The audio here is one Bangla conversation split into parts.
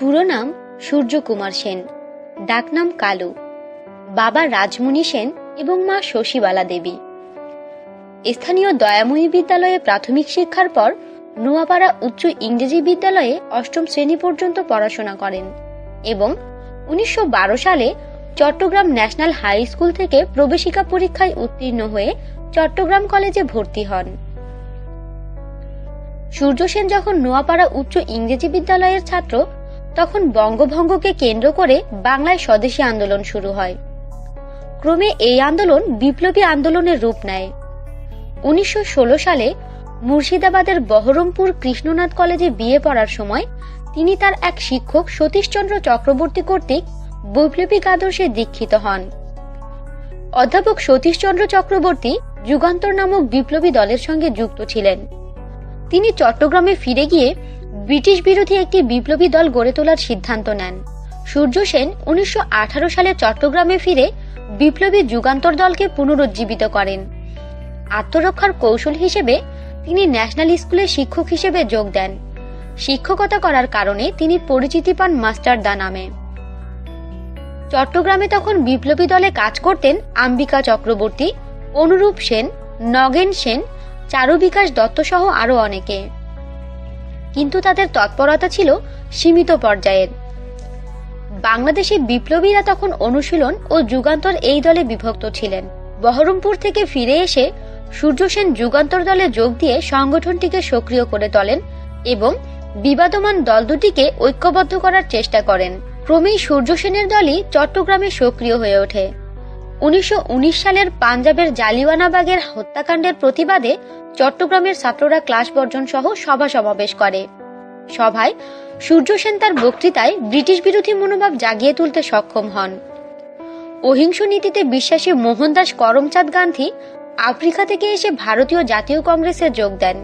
পুরো নাম সূর্যকুমার সেন। ডাকনাম কালু। বাবা রাজমণি সেন এবং মা শশীবালা দেবী। স্থানীয় দয়াময়ী বিদ্যালয়ে প্রাথমিক শিক্ষার পর নোয়াপাড়া উচ্চ ইংরেজি বিদ্যালয়ে অষ্টম শ্রেণি পর্যন্ত পড়াশোনা করেন এবং উনিশশো বারো সালে চট্টগ্রাম ন্যাশনাল হাই স্কুল থেকে প্রবেশিকা পরীক্ষায় উত্তীর্ণ হয়ে চট্টগ্রাম কলেজে ভর্তি হন। সূর্য সেন যখন নোয়াপাড়া উচ্চ ইংরেজি বিদ্যালয়ের ছাত্র তখন বঙ্গভঙ্গকে কেন্দ্র করে বাংলায় স্বদেশী আন্দোলন শুরু হয়। ক্রমে এই আন্দোলন বিপ্লবী আন্দোলনের রূপ নেয়। উনিশশো সালে মুর্শিদাবাদের বহরমপুর কৃষ্ণনাথ কলেজে বিয়ে পড়ার সময় তিনি তার এক শিক্ষক সতীশচন্দ্র চক্রবর্তী কর্তৃক বৈপ্লবিক আদর্শে দীক্ষিত হন। অধ্যাপক সতীশচন্দ্র চক্রবর্তী যুগান্তর নামক বিপ্লবী দলের সঙ্গে যুক্ত ছিলেন। তিনি চট্টগ্রামে ফিরে গিয়ে ব্রিটিশ বিরোধী একটি বিপ্লবী দল গড়ে তোলার সিদ্ধান্ত নেন। সূর্য সেন উনিশশো আঠারো সালে চট্টগ্রামে ফিরে বিপ্লবী যুগান্তর দলকে পুনরুজ্জীবিত করেন। আত্মরক্ষার কৌশল হিসেবে তিনি ন্যাশনাল স্কুলে শিক্ষক হিসেবে যোগ দেন। শিক্ষকতা করার কারণে তিনি পরিচিতি পান মাস্টার দা নামে। চট্টগ্রামে তখন বিপ্লবী দলে কাজ করতেন আম্বিকা চক্রবর্তী, অনুরূপ সেন, নগেন সেন চারু বিকাশ দত্ত সহ আরও অনেকে। কিন্তু তাদের তৎপরতা ছিল সীমিত পর্যায়ের বাংলাদেশে বিপ্লবীরা তখন অনুশীলন ও যুগান্তর এই দলে বিভক্ত ছিলেন। বহরমপুর থেকে ফিরে এসে সূর্য সেন যুগান্তর দলে যোগ দিয়ে সংগঠনটিকে সক্রিয় করে তোলেন এবং বিবাদমান দল দুটিকে ঐক্যবদ্ধ করার চেষ্টা করেন। ক্রমেই সূর্য সেনের দলই চট্টগ্রামে সক্রিয় হয়ে ওঠে। উনিশশো উনিশ সালের পাঞ্জাবের জালিওয়ানাবাগের হত্যাকাণ্ডের প্রতিবাদে চট্টগ্রামের ছাত্ররা ক্লাস বর্জন সহ সভা সমাবেশ করে। সভায় সূর্য সেন তার বক্তৃতায় ব্রিটিশ বিরোধী মনোভাব জাগিয়ে তুলতে সক্ষম হন। অহিংস নীতিতে বিশ্বাসী মোহনদাস করমচাঁদ গান্ধী আফ্রিকা থেকে এসে ভারতীয় জাতীয় কংগ্রেসে যোগ দেন।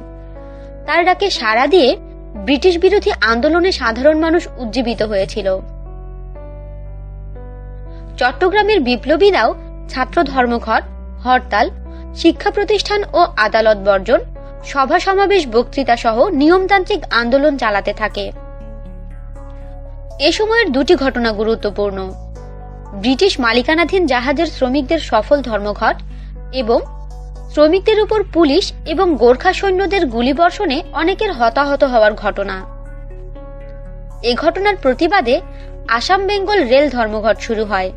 তার ডাকে সাড়া দিয়ে ব্রিটিশ বিরোধী আন্দোলনে সাধারণ মানুষ উজ্জীবিত হয়েছিল। চট্টগ্রামের বিপ্লবীরাও ছাত্র ধর্মঘট হরতাল শিক্ষা প্রতিষ্ঠান ও আদালত বর্জন, সভা সমাবেশ বক্তৃতা সহ নিয়মতান্ত্রিক আন্দোলন চালাতে থাকে। এ সময়ের দুটি ঘটনা গুরুত্বপূর্ণ। ব্রিটিশ মালিকানাধীন জাহাজের শ্রমিকদের সফল ধর্মঘট এবং শ্রমিকদের উপর পুলিশ এবং গোর্খা সৈন্যদের গুলিবর্ষণে অনেকের হতাহত হওয়ার ঘটনা। এ ঘটনার প্রতিবাদে আসাম বেঙ্গল রেল ধর্মঘট শুরু হয়।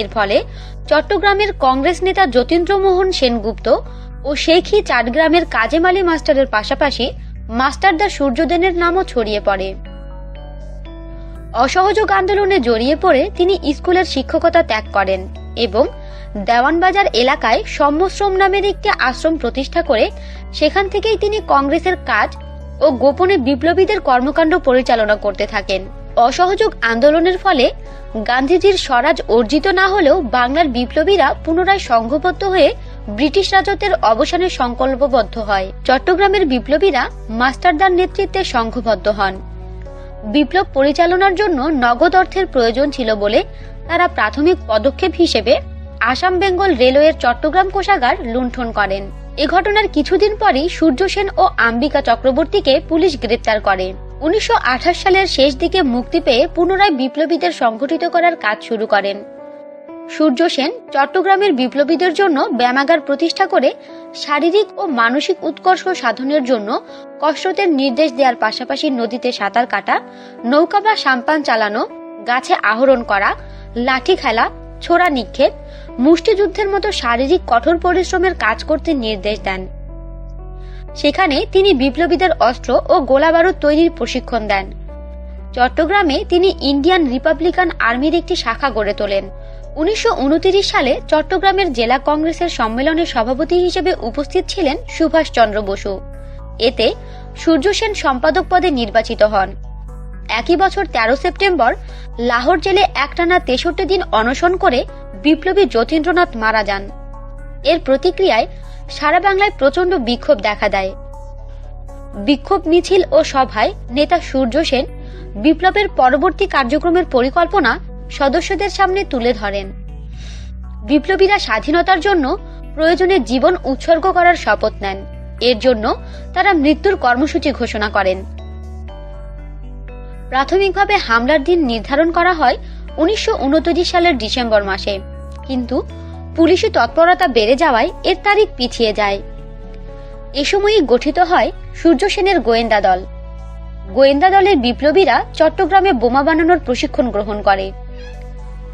এর ফলে চট্টগ্রামের কংগ্রেস নেতা যতীন্দ্রমোহন সেনগুপ্ত ও শেখি চাটগ্রামের কাজেম আলী মাস্টারের পাশাপাশি মাস্টারদা সূর্যদেনের নামও ছড়িয়ে পড়ে। অসহযোগ আন্দোলনে জড়িয়ে পড়ে তিনি স্কুলের শিক্ষকতা ত্যাগ করেন এবং দেওয়ানবাজার এলাকায় সম্যশ্রম নামের একটি আশ্রম প্রতিষ্ঠা করে সেখান থেকেই তিনি কংগ্রেসের কাজ ও গোপনে বিপ্লবীদের কর্মকাণ্ড পরিচালনা করতে থাকেন। অসহযোগ আন্দোলনের ফলে গান্ধীজির স্বরাজ অর্জিত না হলেও বাংলার বিপ্লবীরা পুনরায় সংঘবদ্ধ হয়ে ব্রিটিশ রাজত্বের অবসানে সংকল্পবদ্ধ হয়। চট্টগ্রামের বিপ্লবীরা মাস্টারদার নেতৃত্বে সংঘবদ্ধ হন। বিপ্লব পরিচালনার জন্য নগদ অর্থের প্রয়োজন ছিল বলে তারা প্রাথমিক পদক্ষেপ হিসেবে আসাম বেঙ্গল রেলওয়ের চট্টগ্রাম কোষাগার লুণ্ঠন করেন। এ ঘটনার কিছুদিন পরই সূর্য সেন ও আম্বিকা চক্রবর্তীকে পুলিশ গ্রেপ্তার করে। উনিশশো আঠাশ সালের শেষ দিকে মুক্তি পেয়ে পুনরায় বিপ্লবীদের সংগঠিত করার কাজ শুরু করেন। সূর্য সেন চট্টগ্রামের বিপ্লবীদের জন্য ব্যায়ামাগার প্রতিষ্ঠা করে শারীরিক ও মানসিক উৎকর্ষ সাধনের জন্য কসরতের নির্দেশ দেওয়ার পাশাপাশি নদীতে সাঁতার কাটা, নৌকা বা সাম্পান চালানো, গাছে আহরণ করা, লাঠি খেলা, ছোড়া নিক্ষেপ, মুষ্টিযুদ্ধের মতো শারীরিক কঠোর পরিশ্রমের কাজ করতে নির্দেশ দেন। সেখানে তিনি বিপ্লবীদের অস্ত্র ও গোলাবারুদ তৈরির প্রশিক্ষণ দেন। চট্টগ্রামে তিনি ইন্ডিয়ান রিপাবলিকান আর্মির একটি শাখা গড়ে তোলেন। উনিশশো উনত্রিশ সালে চট্টগ্রামের জেলা কংগ্রেসের সম্মেলনে সভাপতি হিসেবে উপস্থিত ছিলেন সুভাষ চন্দ্র বসু। এতে সূর্য সেন সম্পাদক পদে নির্বাচিত হন। একই বছর ১৩ সেপ্টেম্বর লাহোর জেলে একটানা তেষট্টি দিন অনশন করে বিপ্লবী যতীন্দ্রনাথ মারা যান। এর প্রতিক্রিয়ায় সারা বাংলায় প্রচণ্ড বিক্ষোভ দেখা দেয়। বিক্ষোভ মিছিল ও সভায় নেতা সূর্য সেন বিপ্লবের পরবর্তী কার্যক্রমের পরিকল্পনা সদস্যদের সামনে তুলে ধরেন। বিপ্লবীরা স্বাধীনতার জন্য প্রয়োজনে জীবন উৎসর্গ করার শপথ নেন। এর জন্য তারা মৃত্যুর কর্মসূচি ঘোষণা করেন। প্রাথমিকভাবে হামলার দিন নির্ধারণ করা হয় উনিশশো উনত্রিশ সালের ডিসেম্বর মাসে। কিন্তু পুলিশি তৎপরতা বেড়ে যাওয়ায় এর তারিখ পিছিয়ে যায়। এ সময়ই গঠিত হয় সূর্য সেনের গোয়েন্দা দল। গোয়েন্দা দলের বিপ্লবীরা চট্টগ্রামে বোমা বানানোর প্রশিক্ষণ গ্রহণ করে।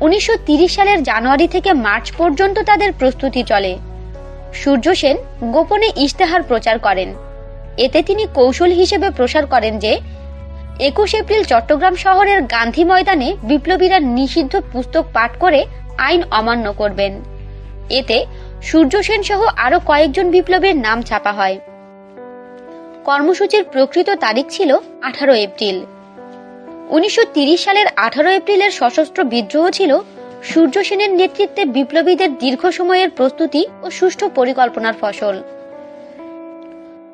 উনিশশো সালের জানুয়ারি থেকে মার্চ পর্যন্ত তাদের প্রস্তুতি চলে। সূর্য সেন গোপনে ইশতেহার প্রচার করেন। এতে তিনি কৌশল হিসেবে প্রসার করেন যে, একুশ এপ্রিল চট্টগ্রাম শহরের গান্ধী ময়দানে বিপ্লবীরা নিষিদ্ধ পুস্তক পাঠ করে আইন অমান্য করবেন। এতে সূর্য সেন সহ আরও কয়েকজন বিপ্লবের নাম ছাপা হয়। কর্মসূচির প্রকৃত তারিখ ছিল আঠারো এপ্রিল। উনিশশো সালের আঠারো এপ্রিলের সশস্ত্র বিদ্রোহ ছিল সূর্য সেনের নেতৃত্বে বিপ্লবীদের দীর্ঘ সময়ের প্রস্তুতি ও সুষ্ঠু পরিকল্পনার ফসল।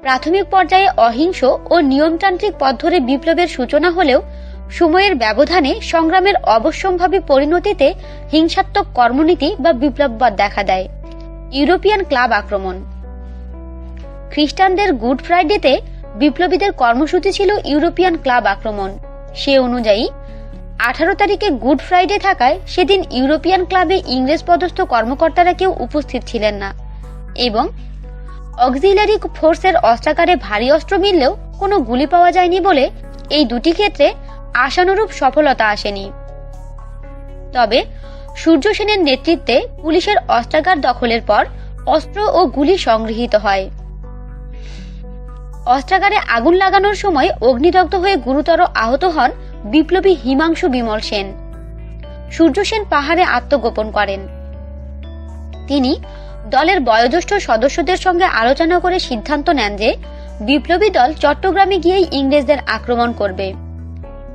প্রাথমিক পর্যায়ে অহিংস ও নিয়মতান্ত্রিক পথ ধরে বিপ্লবের সূচনা হলেও সময়ের ব্যবধানে সংগ্রামের অবশ্যম্ভাবী পরিণতিতে হিংসাত্মক কর্মনীতি বা বিপ্লববাদ দেখা দেয়। ইউরোপিয়ান ক্লাব আক্রমণ। খ্রিস্টানদের গুড ফ্রাইডেতে বিপ্লবীদের কর্মসূচি ছিল ইউরোপিয়ান ক্লাব আক্রমণ। সে অনুযায়ী, আঠারো তারিখে গুড ফ্রাইডে থাকায় সেদিন ইউরোপিয়ান ক্লাবে ইংরেজ পদস্থ কর্মকর্তারা কেউ উপস্থিত ছিলেন না এবং অক্সিলারি ফোর্সের অস্ত্রাগারে ভারী অস্ত্র মিললেও কোনো গুলি পাওয়া যায়নি বলে এই দুটি ক্ষেত্রে আশানুরূপ সফলতা আসেনি। তবে সূর্য সেনের নেতৃত্বে পুলিশের অস্ত্রাগার দখলের পর অস্ত্র ও গুলি সংগৃহীত হয়। অস্ত্রাগারে আগুন লাগানোর সময় অগ্নিদগ্ধ হয়ে গুরুতর আহত হন বিপ্লবী হিমাংশু বিমল সেন। সূর্য সেন পাহাড়ে আত্মগোপন করেন। তিনি দলের বয়োজ্যেষ্ঠ সদস্যদের সঙ্গে আলোচনা করে সিদ্ধান্ত নেন যে বিপ্লবী দল চট্টগ্রামে গিয়েই ইংরেজদের আক্রমণ করবে।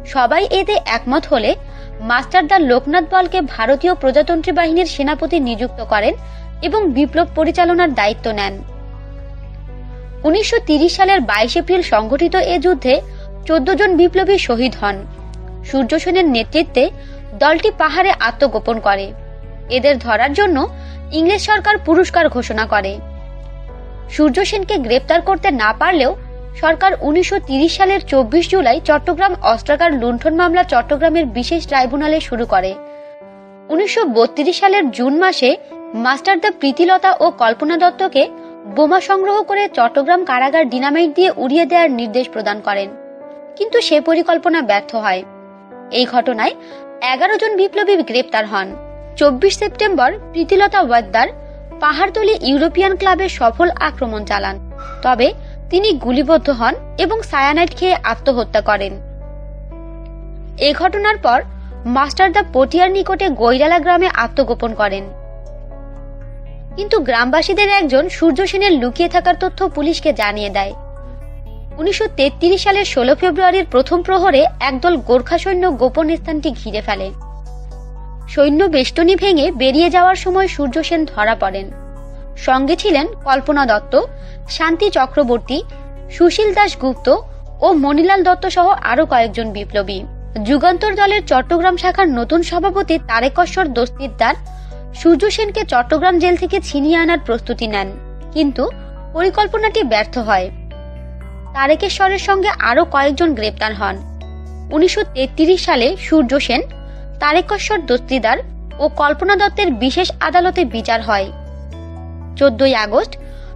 সবাই এতে একমত হলে মাস্টারদা লোকনাথ বলকে ভারতীয় প্রজাতন্ত্রী বাহিনীর সেনাপতি নিযুক্ত করেন এবং বিপ্লব পরিচালনার দায়িত্ব নেন। উনিশশো সালের বাইশ এপ্রিল সংঘটিত এ যুদ্ধে চোদ্দ জন বিপ্লবী শহীদ হন। সূর্য সেনের নেতৃত্বে দলটি পাহাড়ে আত্মগোপন করে। এদের ধরার জন্য ইংরেজ সরকার পুরস্কার ঘোষণা করে। সূর্য সেনকে গ্রেপ্তার করতে না পারলেও সরকার উনিশশো সালের চব্বিশ জুলাই চট্টগ্রাম অস্ত্রাগার লুণ্ঠন মামলা চট্টগ্রামের বিশেষ ট্রাইব্যুনালে শুরু করে। উনিশশো সালের জুন মাসে মাস্টারদা প্রীতিলতা ও কল্পনা দত্তকে বোমা সংগ্রহ করে চট্টগ্রাম কারাগার ডিনামাইট দিয়ে উড়িয়ে দেওয়ার নির্দেশ প্রদান করেন। কিন্তু সে পরিকল্পনা ব্যর্থ হয়। এই ঘটনায় এগারো জন বিপ্লবী গ্রেপ্তার হন। চব্বিশ সেপ্টেম্বর প্রীতিলতা ওয়াদ্দার পাহাড়তলি ইউরোপিয়ান ক্লাবে সফল আক্রমণ চালান। তবে তিনি গুলিবদ্ধ হন এবং সায়ানাইট খেয়ে আত্মহত্যা করেন। এ ঘটনার পর মাস্টারদা পটিয়ার নিকটে গৈরালা গ্রামে আত্মগোপন করেন। কিন্তু গ্রামবাসীদের একজন সূর্য সেনের লুকিয়ে থাকার তথ্য পুলিশকে জানিয়ে দেয়। উনিশশো তেত্রিশ সালের ষোলো ফেব্রুয়ারির প্রথম প্রহরে একদল গোর্খা সৈন্য গোপন স্থানটি ঘিরে ফেলে। সৈন্য বেষ্টনী ভেঙে বেরিয়ে যাওয়ার সময় সূর্য সেন ধরা পড়েন। সঙ্গে ছিলেন কল্পনা দত্ত, শান্তি চক্রবর্তী, সুশীল দাস গুপ্ত ও মনিলাল দত্ত সহ আরও কয়েকজন বিপ্লবী। যুগান্তর দলের চট্টগ্রাম শাখার নতুন সভাপতি তারেকশ্বর দস্তিদার সূর্য সেনকে চট্টগ্রাম জেল থেকে ছিনিয়ে আনার প্রস্তুতি নেন। কিন্তু পরিকল্পনাটি ব্যর্থ হয়। তারেকেশ্বরের সঙ্গে আরও কয়েকজন গ্রেপ্তার হন। উনিশশো তেত্রিশ সালে সূর্য সেন তারেকেশ্বর দস্তিদার ও কল্পনা দত্তের বিশেষ আদালতে বিচার হয়। চোদ্দই আগস্ট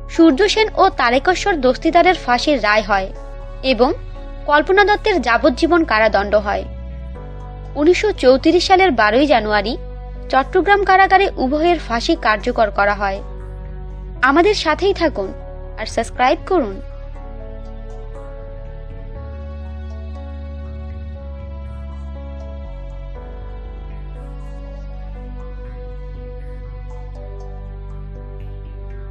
সূর্য সেন ও তারেকেশ্বর দস্তিদারের ফাঁসির রায় হয় এবং কল্পনা দত্তের যাবজ্জীবন কারাদণ্ড হয়। উনিশশো চৌত্রিশ সালের বারোই জানুয়ারি চট্টগ্রাম কারাগারে উভয়ের ফাঁসি কার্যকর করা হয়। আমাদের সাথেই থাকুন আর সাবস্ক্রাইব করুন।